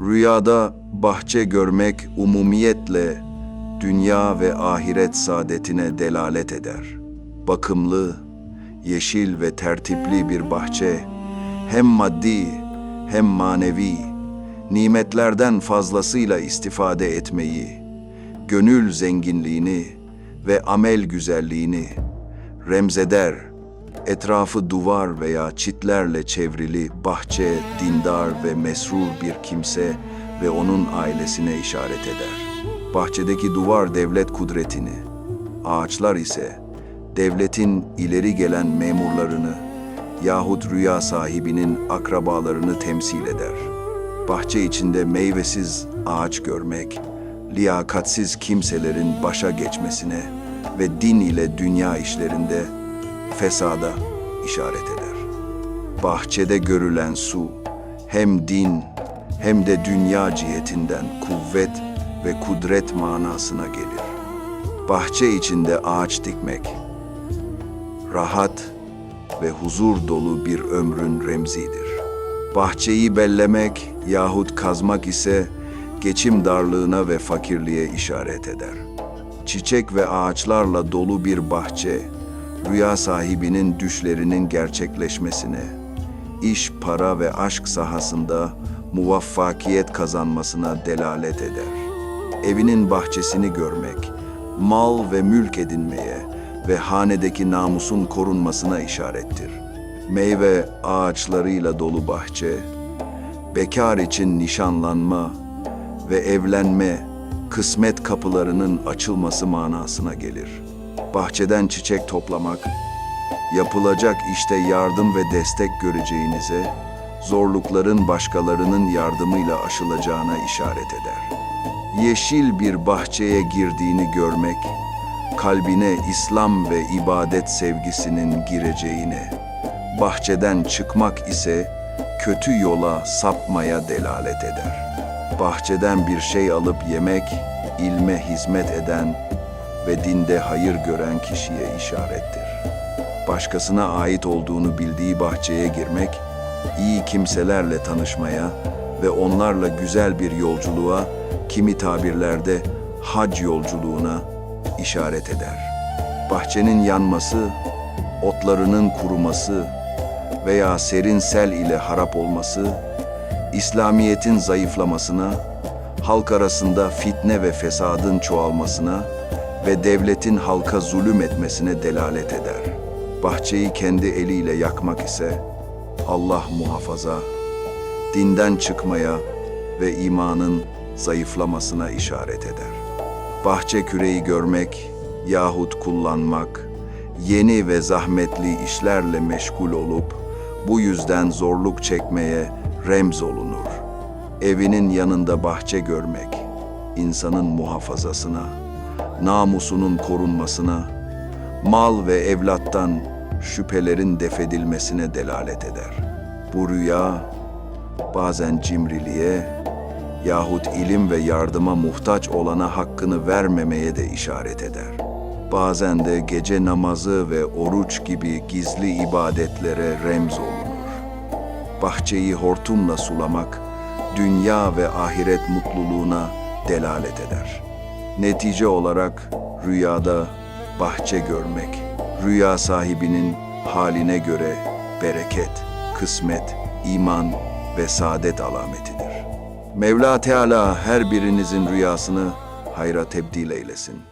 Rüyada bahçe görmek umumiyetle dünya ve ahiret saadetine delalet eder. Bakımlı, yeşil ve tertipli bir bahçe hem maddi hem manevi nimetlerden fazlasıyla istifade etmeyi, gönül zenginliğini ve amel güzelliğini remzeder. Etrafı duvar veya çitlerle çevrili bahçe, dindar ve mesrur bir kimse ve onun ailesine işaret eder. Bahçedeki duvar devlet kudretini, ağaçlar ise devletin ileri gelen memurlarını yahut rüya sahibinin akrabalarını temsil eder. Bahçe içinde meyvesiz ağaç görmek, liyakatsiz kimselerin başa geçmesine ve din ile dünya işlerinde fesada işaret eder. Bahçede görülen su hem din hem de dünya cihetinden kuvvet ve kudret manasına gelir. Bahçe içinde ağaç dikmek, rahat ve huzur dolu bir ömrün remzidir. Bahçeyi bellemek yahut kazmak ise geçim darlığına ve fakirliğe işaret eder. Çiçek ve ağaçlarla dolu bir bahçe, rüya sahibinin düşlerinin gerçekleşmesine, iş, para ve aşk sahasında muvaffakiyet kazanmasına delalet eder. Evinin bahçesini görmek, mal ve mülk edinmeye ve hanedeki namusun korunmasına işarettir. Meyve ağaçlarıyla dolu bahçe, bekar için nişanlanma ve evlenme, kısmet kapılarının açılması manasına gelir. Bahçeden çiçek toplamak, yapılacak işte yardım ve destek göreceğinize, zorlukların başkalarının yardımıyla aşılacağına işaret eder. Yeşil bir bahçeye girdiğini görmek, kalbine İslam ve ibadet sevgisinin gireceğine, bahçeden çıkmak ise kötü yola sapmaya delalet eder. Bahçeden bir şey alıp yemek, ilme hizmet eden ve dinde hayır gören kişiye işarettir. Başkasına ait olduğunu bildiği bahçeye girmek, iyi kimselerle tanışmaya ve onlarla güzel bir yolculuğa, kimi tabirlerde hac yolculuğuna işaret eder. Bahçenin yanması, otlarının kuruması veya serin sel ile harap olması, İslamiyet'in zayıflamasına, halk arasında fitne ve fesadın çoğalmasına ve devletin halka zulüm etmesine delalet eder. Bahçeyi kendi eliyle yakmak ise Allah muhafaza, dinden çıkmaya ve imanın zayıflamasına işaret eder. Bahçe küreği görmek yahut kullanmak, yeni ve zahmetli işlerle meşgul olup bu yüzden zorluk çekmeye remz olunur. Evinin yanında bahçe görmek, insanın muhafazasına, namusunun korunmasına, mal ve evlattan şüphelerin defedilmesine delalet eder. Bu rüya bazen cimriliğe yahut ilim ve yardıma muhtaç olana hakkını vermemeye de işaret eder. Bazen de gece namazı ve oruç gibi gizli ibadetlere remz olunur. Bahçeyi hortumla sulamak, dünya ve ahiret mutluluğuna delalet eder. Netice olarak rüyada bahçe görmek, rüya sahibinin haline göre bereket, kısmet, iman ve saadet alametidir. Mevla Teala her birinizin rüyasını hayra tebdil eylesin.